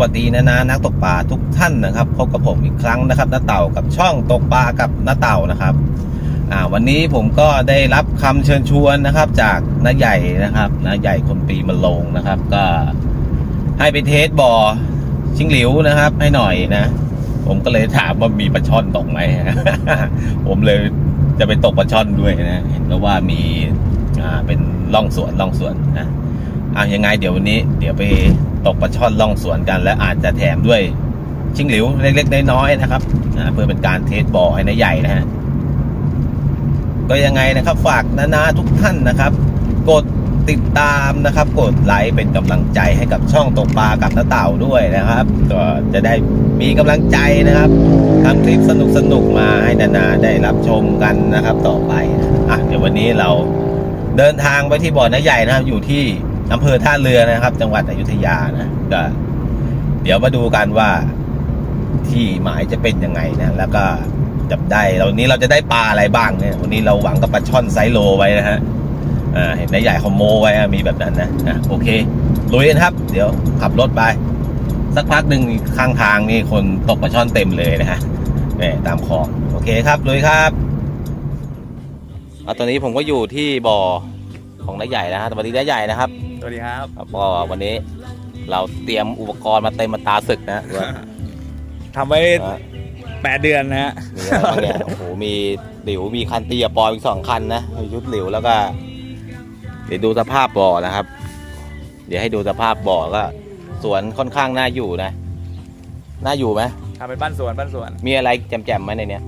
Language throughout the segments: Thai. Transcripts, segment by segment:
วัสดีนะนะนักตกปลาทุกท่านนะครับพบกับผมอีกครั้งนะครับน้าเต่ากับช่องตกปลากับน้าเต่านะครับอ่าวันนี้ผมก็ได้รับคำเชิญชวนนะครับ จากน้าใหญ่นะครับน้าใหญ่คนปีมะโลงนะครับ ก็ให้ไปเทสบ่อชิงหลิวนะครับ ให้หน่อยนะ ผมก็เลยถามว่ามีปลาช่อนตกไหมผมเลยจะไปตกปลาช่อนด้วยนะเห็นก็ว่ามีอ่าเป็นล่องสวนล่องสวนนะ อะยังไงเดี๋ยววันนี้ เดี๋ยวไปตกปลาช่อนล่องสวนกัน และอาจจะแถมด้วยชิงหลิวเล็กๆน้อยๆนะครับเพื่อเป็นการเทสบ่อให้นายใหญ่นะฮะก็ยังไงนะครับฝากนานาทุกท่านนะครับ กดติดตามนะครับ กดไลค์เป็นกำลังใจให้กับช่องตกปลากับน้าเต่าด้วยนะครับ ก็จะได้มีกำลังใจนะครับทำคลิปสนุกๆมาให้นานาได้รับชมกันนะครับต่อไปอะเดี๋ยววันนี้เราเดินทางไปที่บ่อน้าใหญ่นะครับอยู่ที่ อำเภอท่าเรือนะครับ จังหวัดอยุธยานะก็เดี๋ยวมาดูกันว่าที่หมายจะเป็นยังไงนะแล้วก็จับได้แล้ววันนี้เราจะได้ปลาอะไรบ้างเนี่ยวันนี้เราหวังกับปลาช่อนไซโลไว้นะฮะอ่าเห็นนใหญ่เขาโมไว้มีแบบนั้นนะอะโอเคลุยกันครับ เดี๋ยวขับรถไป สักพักหนึ่งข้างทางนี่คนตกปลาช่อนเต็มเลยนะฮะนี่ตามคลองโอเคครับลุยครับเอาตอนนี้ผมก็อยู่ที่บ่อของนายใหญ่นะฮะสวัสดีนายใหญ่นะครับ สวัสดีครับครับก็วันนี้เราเตรียมอุปกรณ์มาเต็มมาตาศึกนะว่าทำไว้อะแปดเดือนนะฮะมีอะไรบ้างเนี่ยโอ้โหมีหลิวมีคันตีกับปอยอีกสองคันนะมีชุดหลิวแล้วก็เดี๋ยวดูสภาพบ่อนะครับ เดี๋ยวให้ดูสภาพบ่อก็ สวนค่อนข้างน่าอยู่นะน่าอยู่ไหมทำเป็นบ้านสวนบ้านสวนมีอะไรแจ่มๆไหมในเนี้ย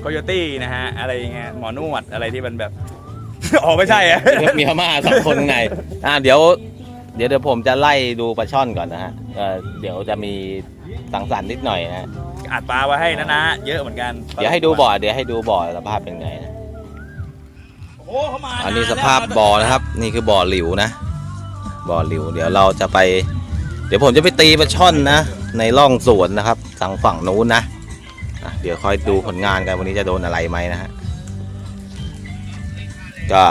โคโยตี้นะฮะอะไรอย่างเงี้ยหมอนวดอะไรที่มันแบบ อ๋อไม่ใช่อะมีมีพม่าสองคนข้างในอ่าเดี๋ยว เดี๋ยวเดี๋ยวผมจะไล่ดูปลาช่อนก่อนนะฮะเอ่อเดี๋ยวจะมีสังสรรค์นิดหน่อยนะฮะอัดปลาไว้ให้นะนะเยอะเหมือนกันเดี๋ยวให้ดูบ่อเดี๋ยวให้ดูบ่อสภาพเป็นไงนะโอ้เขามาอันนี้สภาพบ่อนะครับ นี่คือบ่อหลิวนะ บ่อหลิว เดี๋ยวเราจะไป เดี๋ยวผมจะไปตีปลาช่อนนะ ในร่องสวนนะครับทางฝั่งนู้นนะอะเดี๋ยวคอยดูผลงานกันวันนี้จะโดนอะไรไหมนะฮะ ก็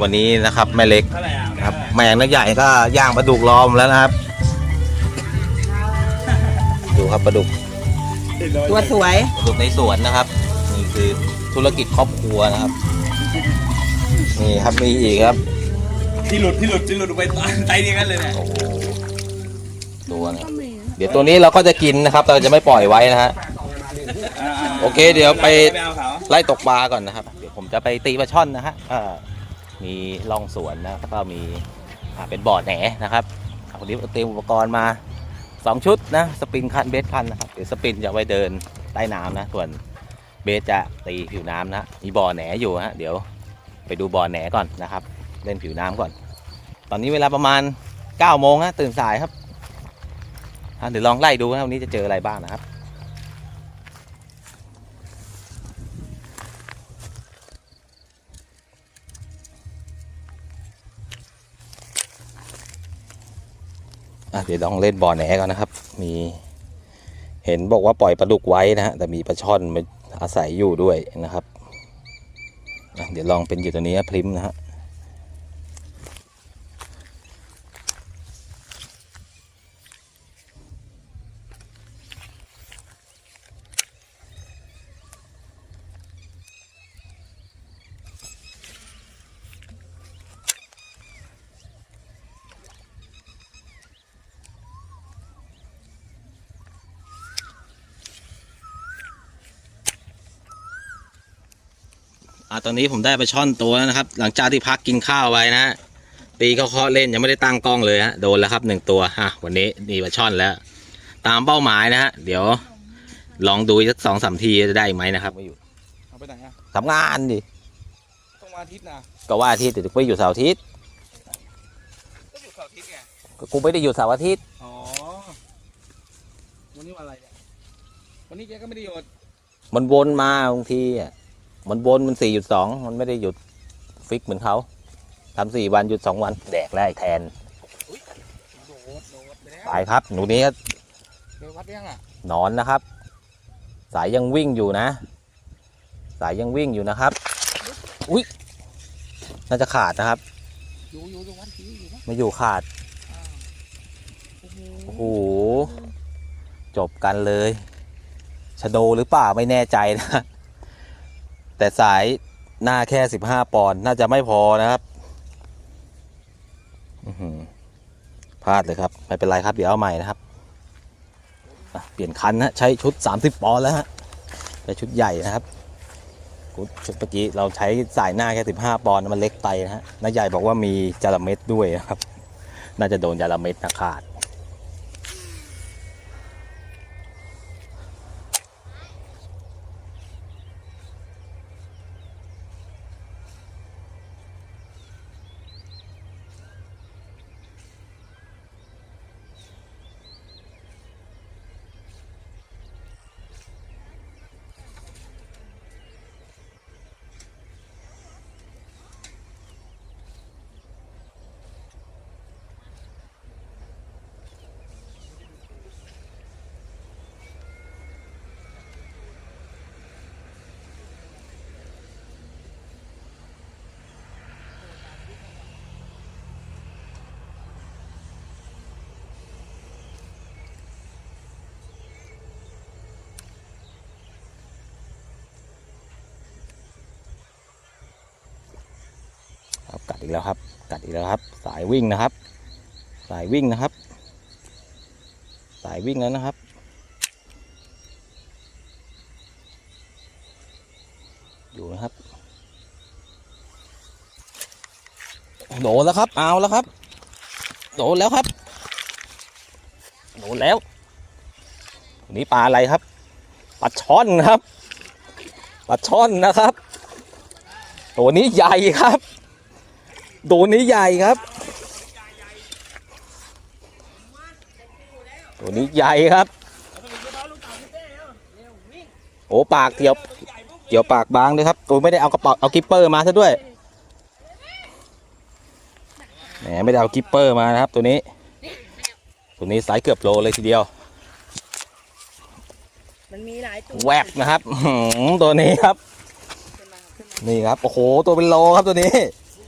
วันนี้นะครับแม่เล็กเท่าไหร่อะนะครับแมงนักใหญ่ก็ย่างปลาดุกรอมแล้วนะครับ ดูครับปลาดุกตัวสวยปลาดุกในสวนนะครับ นี่คือธุรกิจครอบครัวนะครับ นี่ครับมีอีกครับ ที่หลุดที่หลุดที่หลุดไปไตนี่กันเลยเนี่ยโอ้โหตัวเนี่ยเดี๋ยวตัวนี้เราก็จะกินนะครับ เราจะไม่ปล่อยไว้นะฮะโอเค เดี๋ยวไปไปเอาเขาไล่ตกปลาก่อนนะครับเดี๋ยว ผมจะไปตีปลาช่อนนะฮะมีล่องสวนนะแล้วก็มีเป็นบ่อแหนนะครับอ่าวันนี้เตรียมอุปกรณ์มาสองชุดนะสปริงคันเบสคันนะครับเดี๋ยวสปรินจะไว้เดินใต้น้ำนะส่วนเบสจะตีผิวน้ำนะมีบ่อแหนอยู่ฮะเดี๋ยวไปดูบ่อแหนก่อนนะครับ เล่นผิวน้ำก่อน ตอนนี้เวลาประมาณ9โมงฮะตื่นสายครับเดี๋ยวลองไล่ดูนะวันนี้จะเจออะไรบ้างนะครับ เดี๋ยวลองเล่นบ่อแหนก่อนนะครับ มีเห็นบอกว่าปล่อยปลาดุกไว้นะฮะแต่มีปลาช่อนมาอาศัยอยู่ด้วยนะครับ เดี๋ยวลองเป็นอยู่ตัวนี้พริมนะฮะ อ่าตอนนี้ผมได้ปลาช่อนตัวแล้วนะครับ หลังจากที่พักกินข้าวไว้นะฮะตีเขาเคาะเล่นยังไม่ได้ตั้งกล้องเลยฮะโดนแล้วครับหนึ่งตัวอะวันนี้มีปลาช่อนแล้ว ตามเป้าหมายนะฮะเดี๋ยว ลองดูอีกสักสองสามทีจะได้ไหมนะครับไม่อยู่เอาไปไหนอะทำงานดิต้องมาอาทิตย์นะก็ว่าอาทิตย์แต่ไปอยู่เสาร์อาทิตย์ก็อยู่เสาร์อาทิตย์ไงก็กูไม่ได้อยู่เสาร์อาทิตย์อ๋อวันนี้วันอะไรเนี่ยวันนี้แกก็ไม่ได้หยุดมันวนมาบางทีอะ มันวนมันสี่หยุดสองมันไม่ได้หยุดฟิกเหมือนเขาทำสี่วันหยุดสองวัน แดกแล้วไอ้แทนโดดโดดไปแล้วไปครับ หนูนี้ไปวัดยังอะนอนนะครับ สายยังวิ่งอยู่นะ สายยังวิ่งอยู่นะครับ อุ้ยน่าจะขาดนะครับอยู่อยู่อยู่วัดที่อยู่นะไม่อยู่ขาดโอ้โหโอ้โหจบกันเลยชะโดหรือเปล่าไม่แน่ใจนะ แต่สายหน้าแค่สิบห้าปอนด์น่าจะไม่พอนะครับพลาดเลยครับ ไม่เป็นไรครับ เดี๋ยวเอาใหม่นะครับ เปลี่ยนคันนะใช้ชุด 30 ปอนด์แล้วฮะใช้ชุดใหญ่นะครับชุดเมื่อกี้เราใช้สายหน้าแค่ 15 ปอนด์มันเล็กไปนะฮะน้าใหญ่บอกว่ามีจาระเม็ดด้วยนะครับ น่าจะโดนจาระเม็ดนะขาด กัดอีกแล้วครับ กัดอีกแล้วครับ สายวิ่งนะครับ สายวิ่งนะครับ สายวิ่งแล้วนะครับ อยู่นะครับ โดนแล้วครับ เอาแล้วครับ โดนแล้วครับ โดนแล้วนนี้ปลาอะไรครับ ปลาช่อนครับ ปลาช่อนนะครับ ตัวนี้ใหญ่ครับ ตัวนี้ใหญ่ครับ ตัวนี้ใหญ่ครับ โอ้ปากเกี่ยวเกี่ยวปากบางเลยครับ ตัวไม่ได้เอากระเป๋าเอากิปเปอร์มาซะด้วยแหมไม่ได้เอากิปเปอร์มานะครับ ตัวนี้ ตัวนี้ไซส์เกือบโลเลยทีเดียวมันมีหลายตัวแวบนะครับตัวนี้ครับ นี่ครับ โอ้โห ตัวเป็นโลครับตัวนี้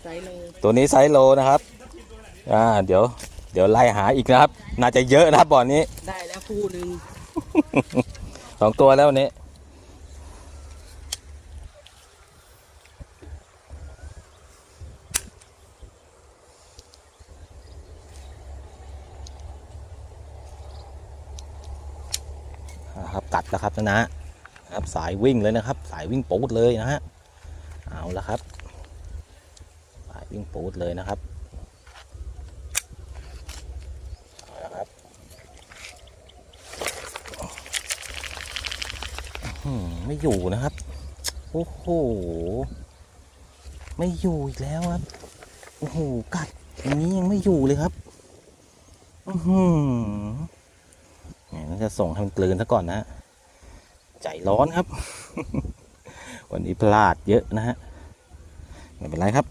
ไซส์เล ตัวนี้ไซส์โลนะครับอ่าเดี๋ยว เดี๋ยวไล่หาอีกนะครับ น่าจะเยอะนะครับบ่อนนี้ ได้แล้วคู่หนึ่งสองตัวแล้ววันนี้นะครับกัดแล้วครับนะนะครับสายวิ่งเลยนะครับ สายวิ่งปูดเลยนะฮะเอาละครับสาย วิ่งปูดเลยนะครับเอาละครับไม่อยู่นะครับ โอ้โห ไม่อยู่อีกแล้วครับ โอ้โห กัดอย่างนี้ยังไม่อยู่เลยครับ อือหือเนี่ยน่าจะส่งให้มันกลืนซะก่อนนะใจร้อนครับ วันนี้พลาดเยอะนะฮะ ไม่เป็นไรครับ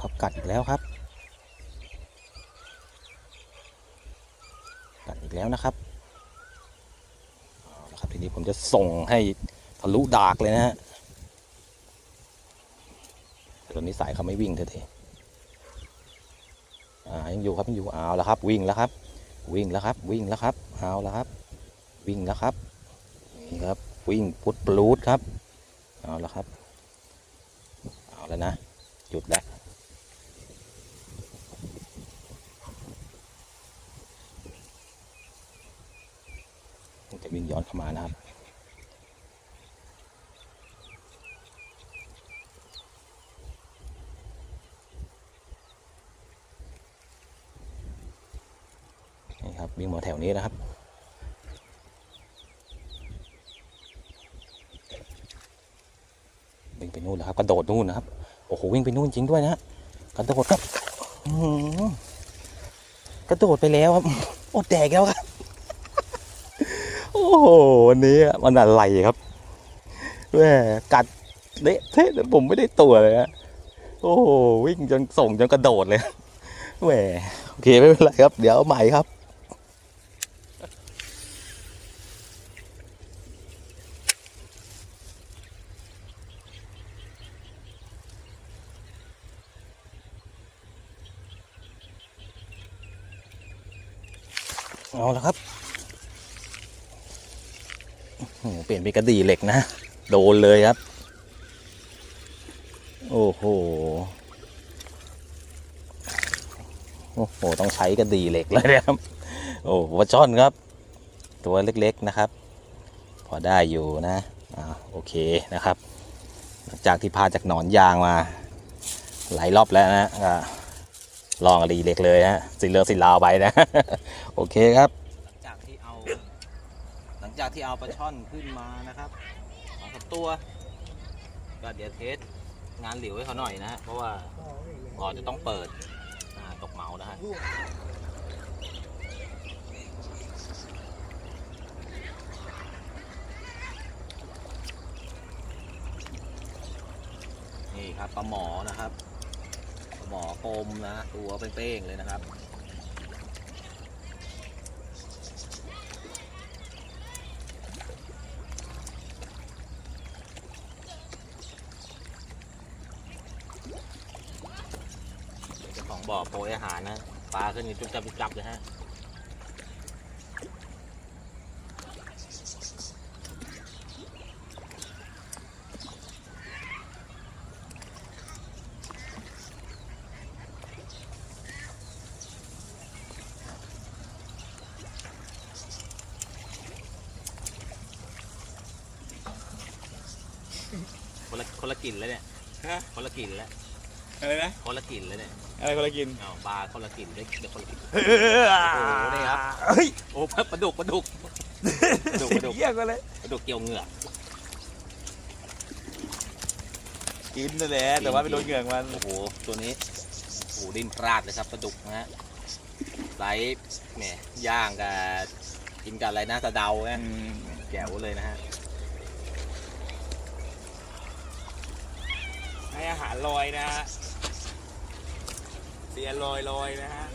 ครับกัดอีกแล้วครับ กัดอีกแล้วนะครับเอาละครับทีนี้ผมจะส่งให้ทะลุดากเลยนะฮะตอนนี้สายเขาไม่วิ่งเท่ทีอ่ายังอยู่ครับยังอยู่เอาแล้วครับ วิ่งแล้วครับ วิ่งแล้วครับ วิ่งแล้วครับเอาแล้วครับ วิ่งแล้วครับนี่ครับวิ่งพุดปลูดครับเอาแล้วครับเอาแล้วนะหยุดแล้ว มันจะวิ่งย้อนเข้ามานะครับนี่ครับวิ่งมาแถวนี้นะครับวิ่งไปนู่นแล้วครับกระโดดนู่นนะครับโอ้โหวิ่งไปนู่นจริงด้วยนะฮะกระโดดครับกระโดดไปแล้วครับอ้แดกแล้วครับ โอ้โหวันนี้มันอะไรครับแหมกัดเละเทะเลยผมไม่ได้ตัวเลยฮะโอ้โหวิ่งจนส่งจนกระโดดเลยแหมโอเคไม่เป็นไรครับ เดี๋ยวใหม่ครับเอาล้วครับโอ้็นกระดี่เหล็กนะ โดนเลยครับ โอ้โห โอ้โห ต้องใช้กระดี่เหล็กเลยนะครับ โอ้วัช่อนครับ ตัวเล็กๆนะครับ พอได้อยู่นะอ่าโอเคนะครับ จากที่พาจากหนอนยางมา หลายรอบแล้วนะลองรีเล็กเลยฮะสิเลือสิลาวไปนะ โอเคครับหลังจากที่เอา หลัง จากที่เอาปลาช่อนขึ้นมานะครับสองสามตัว ก็เดี๋ยวเทสงานหลิวให้เขาหน่อยนะฮะเพราะว่าก่อนจะต้องเปิดตกเหมานะฮะนี่ครับปลาหมอนะครับหมอกลมนะ ตัวเป้งๆเลยนะครับ เจ้าของ บ่อโปรยอาหารนะปลาขึ้นนี่จุ๊บจับจุ๊บจับเลยฮะคนละคนละกลิ่นแล้วเนี่ย ฮะ คนละกลิ่นแล้ว อะไรนะคนละกลิ่นแล้วเนี่ยอะไรคนละกินอ้าวปลาคนละกลิ่นเด็กเด็กคนละกลิ่น โอ้นี่ครับ เฮ้ยโอ้ปลาดุกปลาดุกปลาดุกปลาดุก เยี่ยกันเลย ปลาดุกเกี่ยวเหงือก กินนั่นแหละ แต่ว่าไปโดนเหงือกมัน โอ้โห ตัวนี้ โอ้โหดิ้นพลาดเลยครับปลาดุกนะฮะไซส์แหมย่างกับกินกับอะไรนะสะเดาเนี่ยอืมแจ๋วเลยนะฮะ ให้อาหารลอยนะฮะ เสียลอยลอยนะฮะ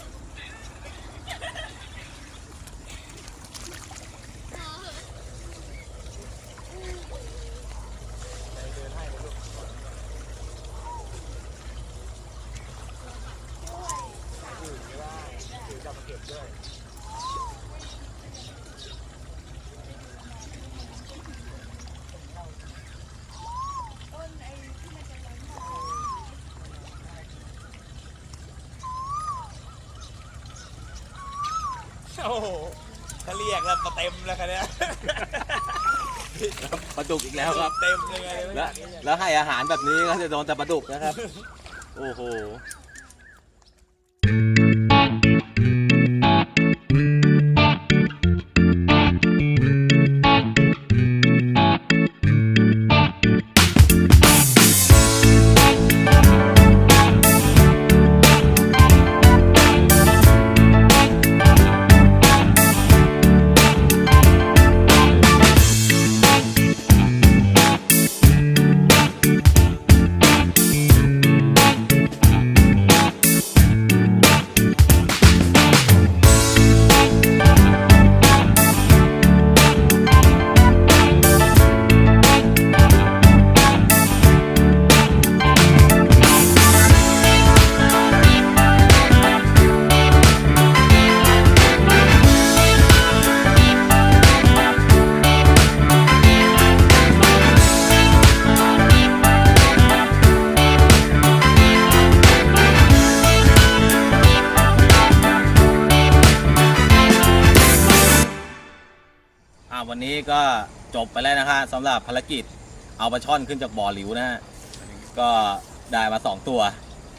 โอ้โหถ้าเรียกแล้วมาเต็มแล้วคันเนี้ยปลาดุกอีกแล้วครับ เต็มเลยไงแล้วแล้วให้อาหารแบบนี้ก็จะโดนแต่ปลาดุกนะครับ โอ้โห ก็จบไปแล้วนะฮะสำหรับภารกิจเอาปลาช่อนขึ้นจากบ่อหลิวนะฮะก็ได้มาสองตัว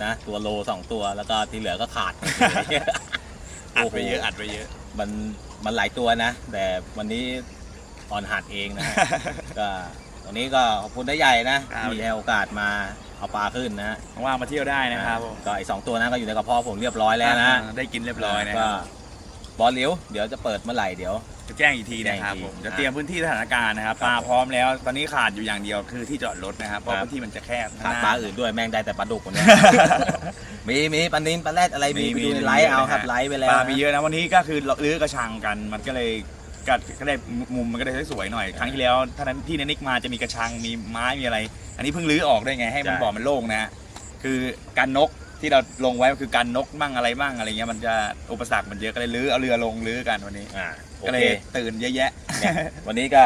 นะ ตัวโลสองตัวแล้วก็ที่เหลือก็ขาด อัดโโหไปเยอะอัดไปเยอะ มันมันหลายตัวนะ แต่วันนี้ออนหัดเองนะฮะก็วันนี้ก็ขอบคุณได้ใหญ่นะ ครับ มีให้โอกาสมาเอาปลาขึ้นนะฮะว่างๆมาเที่ยวได้นะครับผมก็ไอสองตัวนั้นก็อยู่ในกระเพาะผมเรียบร้อยแล้วนะอ่าได้กินเรียบร้อยนะคก็รับ บอลเหลียวเดี๋ยวจะเปิดเมื่อไหร่เดี๋ยว จะแจ้งอีกทีนะครับแจ้งอีกทีผมจะเตรียมพื้นที่สถานการณ์นะครับครับ ปลาพร้อมแล้ว ตอนนี้ขาดอยู่อย่างเดียวคือที่จอดรถนะครับเพราะครับพื้นที่มันจะแคบขาดข้งหปลาอื่นด้วยแม่งได้แต่ปลาดุกคนเนี้ย มีมีปลานินปลาแรดอะไรมีไปดูในไลฟ์เอาครับไลฟ์ไปแล้วปลามีเยอะนะวันนี้ก็คือเราลื้อกระชังกัน มันก็เลยก็ก็ได้มุมมันก็ได้สวยๆหน่อยครั้งที่แล้วท่านั้นที่นันนิกมาจะมีกระชังมีไม้มีอะไร อันนี้เพิ่งลื้อออกได้ไงให้มันใช่ บ่อมันโล่งนะฮะคือการนก ที่เราลงไว้ก็คือการนกมั่งอะไรมั่งอะไรเงี้ยมันจะอุปสรรคมันเยอะก็เลยลื้อเอาเรือลงลื้อกันวันนี้อ่าโอก็เลเคยตื่นเยอะแยะ เนี่ยวันนี้ก็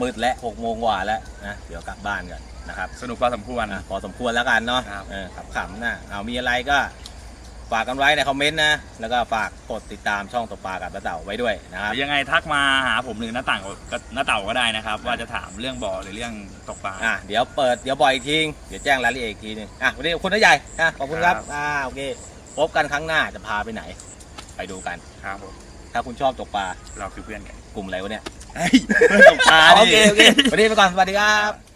มืดและหกโมงกว่าแล้วนะเดี๋ยวกลับบ้านกันนะครับสนุกพอสมควร อะพอสมควรแล้วกันเนาะครับ เออขำๆนะเอามีอะไรก็ ฝากกันไว้ในคอมเมนต์นะ แล้วก็ฝากกดติดตามช่องตกปลากับตะเต่าไว้ด้วยนะครับยังไงทักมาหาผมหรือหน้าต่างก็หน้าเต่าก็ได้นะครับ ว่าจะถามเรื่องบ่อหรือเรื่องตกปลาอะเดี๋ยวเปิดเดี๋ยวบ่อยอีกทีเดี๋ยวแจ้งรายละเอียดอีกทีหนึงอะวันนี้ขอบคุณนะใหญ่อะขอบคุณครับครับอ่าโอเคพบกันครั้งหน้าจะพาไปไหน ไปดูกัน ครับผมถ้าคุณชอบตกปลาเราคือเพื่อนกันกลุ่มอะไรวะเนี่ยเฮ้ยตกปลาโอดิเคโอเควันนี้ไปก่อนสวัสดีครับ